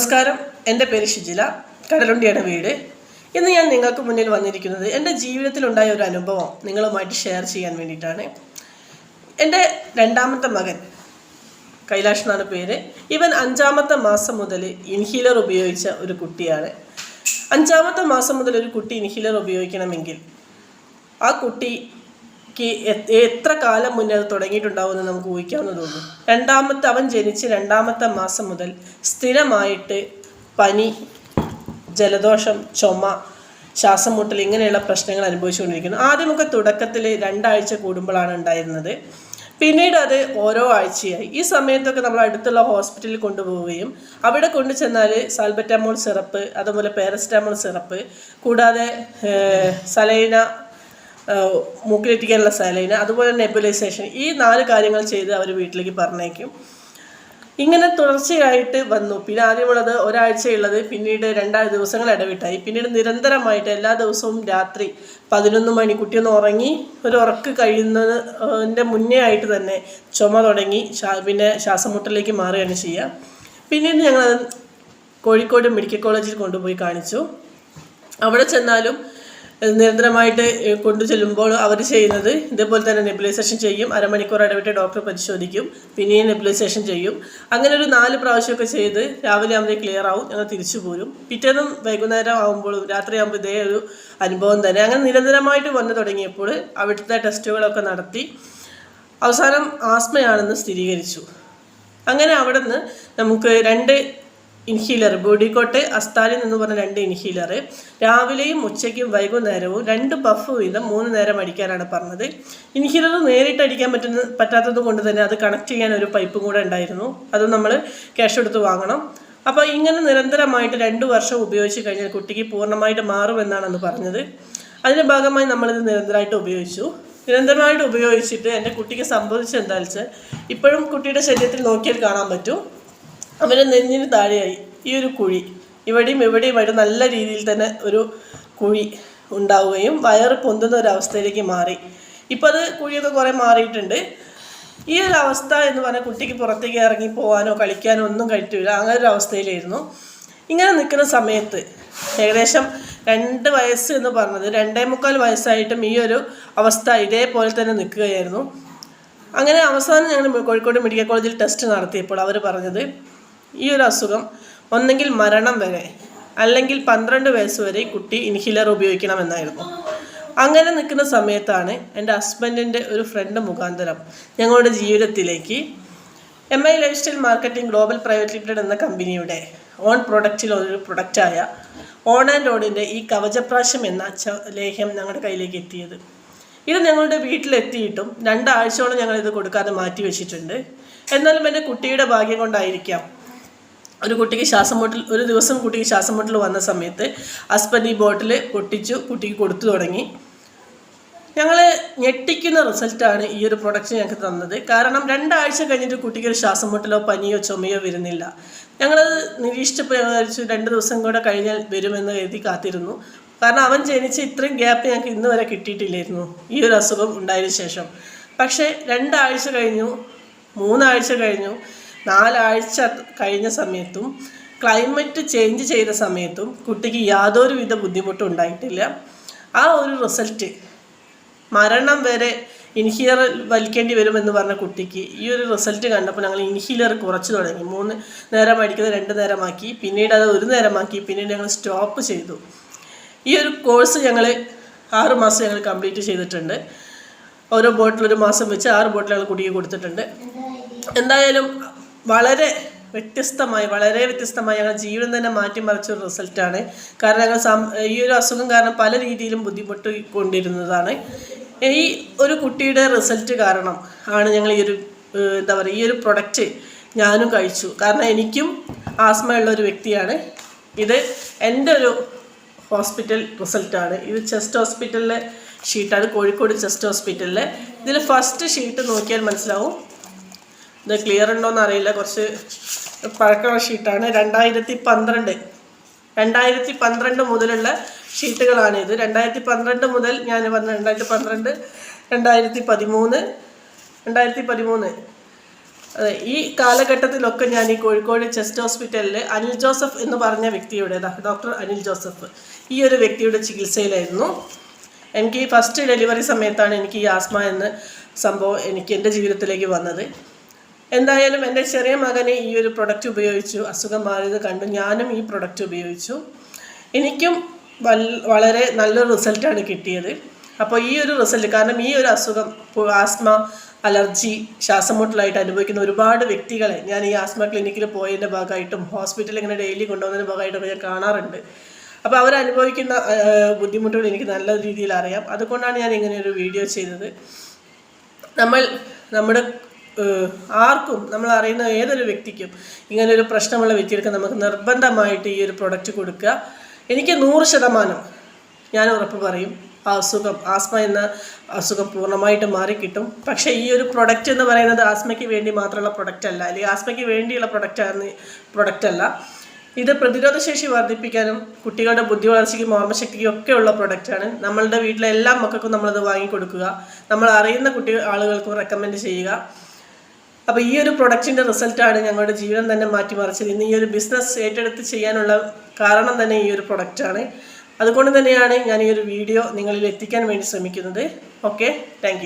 നമസ്കാരം. എന്റെ പേര് ഷിജില. കടലുണ്ടിയുടെ വീട്. ഇന്ന് ഞാൻ നിങ്ങൾക്ക് മുന്നിൽ വന്നിരിക്കുന്നത് എന്റെ ജീവിതത്തിലുണ്ടായ ഒരു അനുഭവം നിങ്ങളുമായിട്ട് ഷെയർ ചെയ്യാൻ വേണ്ടിയിട്ടാണ്. എന്റെ രണ്ടാമത്തെ മകൻ കൈലാഷ് എന്നാണ് പേര്. ഇവൻ അഞ്ചാമത്തെ മാസം മുതൽ ഇൻഹീലർ ഉപയോഗിച്ച ഒരു കുട്ടിയാണ്. അഞ്ചാമത്തെ മാസം മുതൽ ഒരു കുട്ടി ഇൻഹീലർ ഉപയോഗിക്കണമെങ്കിൽ ആ കുട്ടിക്ക് എ- എത്ര കാലം മുന്നേ അത് തുടങ്ങിയിട്ടുണ്ടാവുമെന്ന് നമുക്ക് ഊഹിക്കാവുന്ന തോന്നുന്നു രണ്ടാമത്തെ അവൻ ജനിച്ച് രണ്ടാമത്തെ മാസം മുതൽ സ്ഥിരമായിട്ട് പനി ജലദോഷം ചുമ ശ്വാസം മുട്ടൽ ഇങ്ങനെയുള്ള പ്രശ്നങ്ങൾ അനുഭവിച്ചുകൊണ്ടിരിക്കുന്നു. ആദ്യമൊക്കെ തുടക്കത്തിൽ രണ്ടാഴ്ച കൂടുമ്പോഴാണ് ഉണ്ടായിരുന്നത്. പിന്നീട് അത് ഓരോ ആഴ്ചയായി. ഈ സമയത്തൊക്കെ നമ്മൾ അടുത്തുള്ള ഹോസ്പിറ്റലിൽ കൊണ്ടുപോവുകയും അവിടെ കൊണ്ടു ചെന്നാൽ സാൽബറ്റാമോൾ സിറപ്പ് അതുപോലെ പാരസറ്റാമോൾ സിറപ്പ് കൂടാതെ സലൈന മൂക്കിലെത്തിക്കാനുള്ള സലൈന അതുപോലെ നെബുലൈസേഷൻ ഈ നാല് കാര്യങ്ങൾ ചെയ്ത് അവർ വീട്ടിലേക്ക് പറഞ്ഞേക്കും. ഇങ്ങനെ തുടർച്ചയായിട്ട് വന്നു. പിന്നെ ആദ്യമുള്ളത് ഒരാഴ്ചയുള്ളത് പിന്നീട് രണ്ടാഴ്ച ദിവസങ്ങൾ ഇടവിട്ടായി. പിന്നീട് നിരന്തരമായിട്ട് എല്ലാ ദിവസവും രാത്രി പതിനൊന്ന് മണി കുട്ടിയൊന്ന് ഉറങ്ങി ഒരു ഉറക്ക് കഴിയുന്നതിന്റെ മുന്നേ ആയിട്ട് തന്നെ ചുമ തുടങ്ങി പിന്നെ ശ്വാസം മുട്ടലിലേക്ക് മാറുകയാണ് ചെയ്യുക പിന്നീട് ഞങ്ങൾ കോഴിക്കോട് മെഡിക്കൽ കോളേജിൽ കൊണ്ടുപോയി കാണിച്ചു. അവിടെ ചെന്നാലും നിരന്തരമായിട്ട് കൊണ്ടു ചെല്ലുമ്പോൾ അവർ ചെയ്യുന്നത് ഇതേപോലെ തന്നെ നെബുലൈസേഷൻ ചെയ്യും. അരമണിക്കൂർ ഇടവിട്ട് ഡോക്ടർ പരിശോധിക്കും. പിന്നെയും നെബുലൈസേഷൻ ചെയ്യും. അങ്ങനെ ഒരു നാല് പ്രാവശ്യമൊക്കെ ചെയ്ത് രാവിലെ ആകുമ്പോൾ ക്ലിയർ ആവും. ഞങ്ങൾ തിരിച്ചു പോരും. പിറ്റേന്നും വൈകുന്നേരം ആകുമ്പോഴും രാത്രി ആകുമ്പോൾ ഇതേ ഒരു അനുഭവം തന്നെ. അങ്ങനെ നിരന്തരമായിട്ട് വന്നു തുടങ്ങിയപ്പോൾ അവിടുത്തെ ടെസ്റ്റുകളൊക്കെ നടത്തി. അവസാനം ആസ്മയാണെന്ന് സ്ഥിരീകരിച്ചു. അങ്ങനെ അവിടെ നിന്ന് നമുക്ക് രണ്ട് ഇൻഹീലർ ബോഡിക്കോട്ട് അസ്താലിൻ എന്ന് പറഞ്ഞ രണ്ട് ഇൻഹീലർ രാവിലെയും ഉച്ചയ്ക്കും വൈകുന്നേരവും രണ്ട് പഫ് വീതം മൂന്ന് നേരം അടിക്കാനാണ് പറഞ്ഞത്. ഇൻഹീലർ നേരിട്ട് അടിക്കാൻ പറ്റുന്ന പറ്റാത്തത് കൊണ്ട് തന്നെ അത് കണക്ട് ചെയ്യാൻ ഒരു പൈപ്പും കൂടെ ഉണ്ടായിരുന്നു. അത് നമ്മൾ ക്യാഷ് എടുത്ത് വാങ്ങണം. അപ്പോൾ ഇങ്ങനെ നിരന്തരമായിട്ട് രണ്ട് വർഷം ഉപയോഗിച്ച് കഴിഞ്ഞാൽ കുട്ടിക്ക് പൂർണമായിട്ട് മാറുമെന്നാണ് അന്ന് പറഞ്ഞത്. അതിന്റെ ഭാഗമായി നമ്മളിത് നിരന്തരമായിട്ട് ഉപയോഗിച്ചു. നിരന്തരമായിട്ട് ഉപയോഗിച്ചിട്ട് എന്റെ കുട്ടിക്ക് സംഭവിച്ചെന്താ വെച്ചാൽ ഇപ്പോഴും കുട്ടിയുടെ ശരീരത്തിൽ നോക്കിയാൽ കാണാൻ പറ്റും. അവരെ നെഞ്ഞിന് താഴെയായി. ഈ ഒരു കുഴി. ഇവിടെയും ഇവിടെയുമായിട്ട് നല്ല രീതിയിൽ തന്നെ ഒരു കുഴി ഉണ്ടാവുകയും വയറ് പൊന്തുന്ന ഒരു അവസ്ഥയിലേക്ക് മാറി. ഇപ്പം അത് കുഴിയൊക്കെ കുറേ മാറിയിട്ടുണ്ട്. ഈ ഒരു അവസ്ഥ എന്ന് പറഞ്ഞാൽ കുട്ടിക്ക് പുറത്തേക്ക് ഇറങ്ങി പോകാനോ കളിക്കാനോ ഒന്നും കഴിക്കില്ല അങ്ങനെ ഒരു അവസ്ഥയിലായിരുന്നു. ഇങ്ങനെ നിൽക്കുന്ന സമയത്ത് ഏകദേശം രണ്ട് വയസ്സ് എന്ന് പറഞ്ഞത് രണ്ടേ മുക്കാൽ വയസ്സായിട്ടും ഈ ഒരു അവസ്ഥ ഇതേപോലെ തന്നെ നിൽക്കുകയായിരുന്നു. അങ്ങനെ അവസാനം ഞങ്ങൾ കോഴിക്കോട് മെഡിക്കൽ കോളേജിൽ ടെസ്റ്റ് നടത്തിയപ്പോൾ അവർ പറഞ്ഞത് ഈ ഒരു അസുഖം ഒന്നെങ്കിൽ മരണം വരെ അല്ലെങ്കിൽ പന്ത്രണ്ട് വയസ്സ് വരെ കുട്ടി ഇൻഹിലർ ഉപയോഗിക്കണമെന്നായിരുന്നു. അങ്ങനെ നിൽക്കുന്ന സമയത്താണ് എന്റെ ഹസ്ബൻഡിന്റെ ഒരു ഫ്രണ്ട് മുഖാന്തരം ഞങ്ങളുടെ ജീവിതത്തിലേക്ക് M I lifestyle marketing global private limited എന്ന കമ്പനിയുടെ ഓൺ പ്രൊഡക്റ്റിൽ ഒരു പ്രൊഡക്റ്റായ ഓൺ ആൻഡ് ഓണിന്റെ ഈ കവചപ്രാശം എന്ന ലേഹ്യം ഞങ്ങളുടെ കയ്യിലേക്ക് എത്തിയത്. ഇത് ഞങ്ങളുടെ വീട്ടിലെത്തിയിട്ടും രണ്ടാഴ്ചയോളം ഞങ്ങളിത് കൊടുക്കാതെ മാറ്റി വെച്ചിട്ടുണ്ട് എന്നാലും എന്റെ കുട്ടിയുടെ ഭാഗ്യം കൊണ്ടായിരിക്കാം ഒരു കുട്ടിക്ക് ശ്വാസം മുട്ടൽ ഒരു ദിവസം കുട്ടിക്ക് ശ്വാസം മുട്ടൽ വന്ന സമയത്ത് ഹസ്ബൻഡ് ഈ ബോട്ടിൽ പൊട്ടിച്ചു കുട്ടിക്ക് കൊടുത്തു തുടങ്ങി. ഞങ്ങൾ ഞെട്ടിക്കുന്ന റിസൾട്ടാണ് ഈ ഒരു പ്രൊഡക്റ്റ് ഞങ്ങൾക്ക് തന്നത്. കാരണം രണ്ടാഴ്ച കഴിഞ്ഞിട്ട് കുട്ടിക്ക് ഒരു ശ്വാസം മുട്ടലോ പനിയോ ചുമയോ വരുന്നില്ല. ഞങ്ങളത് നിരീക്ഷിച്ചപ്പോൾ ഞങ്ങൾ വിചാരിച്ചു രണ്ട് ദിവസം കൂടെ കഴിഞ്ഞാൽ വരുമെന്ന് കരുതി കാത്തിരുന്നു. കാരണം അവൻ ജനിച്ച് ഇത്രയും ഗ്യാപ്പ് ഞങ്ങൾക്ക് ഇന്ന് വരെ കിട്ടിയിട്ടില്ലായിരുന്നു. ഈ ഒരു അസുഖം ഉണ്ടായതിനു ശേഷം. പക്ഷേ രണ്ടാഴ്ച കഴിഞ്ഞു മൂന്നാഴ്ച കഴിഞ്ഞു നാലാഴ്ച കഴിഞ്ഞ സമയത്തും ക്ലൈമറ്റ് ചേഞ്ച് ചെയ്ത സമയത്തും കുട്ടിക്ക് യാതൊരുവിധ ബുദ്ധിമുട്ടും ഉണ്ടായിട്ടില്ല ആ ഒരു റിസൾട്ട് മരണം വരെ ഇൻഹീലർ വലിക്കേണ്ടി വരുമെന്ന് പറഞ്ഞ കുട്ടിക്ക് ഈ ഒരു റിസൾട്ട് കണ്ടപ്പോൾ ഞങ്ങൾ ഇൻഹീലർ കുറച്ച് തുടങ്ങി. മൂന്ന് നേരം അടിക്കുന്നത് രണ്ട് നേരമാക്കി പിന്നീട് അത് ഒരു നേരമാക്കി പിന്നീട് ഞങ്ങൾ സ്റ്റോപ്പ് ചെയ്തു. ഈ ഒരു കോഴ്സ് ഞങ്ങൾ ആറ് മാസം ഞങ്ങൾ കംപ്ലീറ്റ് ചെയ്തിട്ടുണ്ട്. ഓരോ ബോട്ടിൽ ഒരു മാസം വെച്ച് ആറ് ബോട്ടിൽ ഞങ്ങൾ കുട്ടിക്ക് കൊടുത്തിട്ടുണ്ട്. എന്തായാലും വളരെ വ്യത്യസ്തമായി വളരെ വ്യത്യസ്തമായി ഞങ്ങൾ ജീവിതം തന്നെ മാറ്റിമറിച്ച ഒരു റിസൾട്ടാണ്. കാരണം ഞങ്ങൾ ഈ ഒരു അസുഖം കാരണം പല രീതിയിലും ബുദ്ധിമുട്ട് കൊണ്ടിരുന്നതാണ് ഈ ഒരു കുട്ടിയുടെ റിസൾട്ട് കാരണം ആണ് ഞങ്ങൾ ഈ ഒരു എന്താ പറയുക ഈ ഒരു പ്രൊഡക്റ്റ് ഞാനും കഴിച്ചു. കാരണം എനിക്കും ആസ്മയുള്ള ഒരു വ്യക്തിയാണ്. ഇത് എന്റെ ഒരു ഹോസ്പിറ്റൽ റിസൾട്ടാണ്. ഇത് ചെസ്റ്റ് ഹോസ്പിറ്റലിലെ ഷീട്ടാണ് കോഴിക്കോട് ചെസ്റ്റ് ഹോസ്പിറ്റലിലെ. ഇതിൽ ഫസ്റ്റ് ഷീട്ട് നോക്കിയാൽ മനസ്സിലാവും. ഇത് ക്ലിയർ ഉണ്ടോയെന്ന് അറിയില്ല. കുറച്ച് പഴക്കമുള്ള ഷീറ്റാണ് രണ്ടായിരത്തി പന്ത്രണ്ട്. രണ്ടായിരത്തി പന്ത്രണ്ട് മുതലുള്ള ഷീറ്റുകളാണ് ഇത്. രണ്ടായിരത്തി പന്ത്രണ്ട് മുതൽ ഞാൻ വന്ന രണ്ടായിരത്തി പന്ത്രണ്ട് രണ്ടായിരത്തി പതിമൂന്ന് രണ്ടായിരത്തി പതിമൂന്ന്. അതെ ഈ കാലഘട്ടത്തിലൊക്കെ ഞാൻ ഈ കോഴിക്കോട് ചെസ്റ്റ് ഹോസ്പിറ്റലിൽ അനിൽ ജോസഫ് എന്ന് പറഞ്ഞ വ്യക്തിയുടെ ഡോക്ടർ അനിൽ ജോസഫ് ഈ ഒരു വ്യക്തിയുടെ ചികിത്സയിലായിരുന്നു. എനിക്ക് ഫസ്റ്റ് ഡെലിവറി സമയത്താണ് എനിക്ക് ഈ ആസ്മ എന്ന സംഭവം എനിക്ക് എന്റെ ജീവിതത്തിലേക്ക് വന്നത്. എന്തായാലും എന്റെ ചെറിയ മകനെ ഈ ഒരു പ്രൊഡക്റ്റ് ഉപയോഗിച്ചു. അസുഖം മാറിയത് കണ്ടു. ഞാനും ഈ പ്രൊഡക്റ്റ് ഉപയോഗിച്ചു. എനിക്കും വളരെ നല്ലൊരു റിസൾട്ടാണ് കിട്ടിയത്. അപ്പോൾ ഈ ഒരു റിസൾട്ട് കാരണം ഈ ഒരു അസുഖം ആസ്മ അലർജി ശ്വാസമുട്ടലായിട്ട് അനുഭവിക്കുന്ന ഒരുപാട് വ്യക്തികളെ ഞാൻ ഈ ആസ്മ ക്ലിനിക്കിൽ പോയതിന്റെ ഭാഗമായിട്ടും ഹോസ്പിറ്റലിൽ ഇങ്ങനെ ഡെയിലി കൊണ്ടുപോകുന്നതിന്റെ ഭാഗമായിട്ടൊക്കെ ഞാൻ കാണാറുണ്ട്. അപ്പോൾ അവരനുഭവിക്കുന്ന ബുദ്ധിമുട്ടുകൾ എനിക്ക് നല്ല രീതിയിൽ അറിയാം. അതുകൊണ്ടാണ് ഞാൻ ഇങ്ങനെ ഒരു വീഡിയോ ചെയ്തത്. നമ്മൾ നമ്മുടെ ആർക്കും നമ്മൾ അറിയുന്ന ഏതൊരു വ്യക്തിക്കും ഇങ്ങനെ ഒരു പ്രശ്നമുള്ള വ്യക്തികൾക്ക് നമുക്ക് നിർബന്ധമായിട്ട് ഈ ഒരു പ്രൊഡക്റ്റ് കൊടുക്കുക. എനിക്ക് നൂറ് ശതമാനം ഞാൻ ഉറപ്പ് പറയും ആ അസുഖം ആസ്മ എന്ന അസുഖം പൂർണമായിട്ട് മാറിക്കിട്ടും. പക്ഷേ ഈ ഒരു പ്രൊഡക്റ്റ് എന്ന് പറയുന്നത് ആസ്മയ്ക്ക് വേണ്ടി മാത്രമുള്ള പ്രൊഡക്റ്റ് അല്ല. അല്ലെങ്കിൽ ആസ്മയ്ക്ക് വേണ്ടിയുള്ള പ്രൊഡക്റ്റ് ആണ് പ്രൊഡക്റ്റ് അല്ല. ഇത് പ്രതിരോധശേഷി വർദ്ധിപ്പിക്കാനും കുട്ടികളുടെ ബുദ്ധി വളർച്ചയ്ക്കും ഓർമ്മശക്തിക്കും ഒക്കെ ഉള്ള പ്രൊഡക്റ്റാണ് നമ്മളുടെ വീട്ടിലെ എല്ലാ മക്കൾക്കും നമ്മളത് വാങ്ങിക്കൊടുക്കുക. നമ്മൾ അറിയുന്ന കുട്ടി ആളുകൾക്കും റെക്കമെൻഡ് ചെയ്യുക. അപ്പോൾ ഈ ഒരു പ്രൊഡക്റ്റിന്റെ റിസൾട്ടാണ് ഞങ്ങളുടെ ജീവിതം തന്നെ മാറ്റിമറിച്ചത്. ഇന്ന് ഈ ഒരു ബിസിനസ് ഏറ്റെടുത്ത് ചെയ്യാനുള്ള കാരണം തന്നെ ഈ ഒരു പ്രൊഡക്റ്റാണ്. അതുകൊണ്ട് തന്നെയാണ് ഞാൻ ഈ ഒരു വീഡിയോ നിങ്ങളിൽ എത്തിക്കാൻ വേണ്ടി ശ്രമിക്കുന്നത്. Okay thank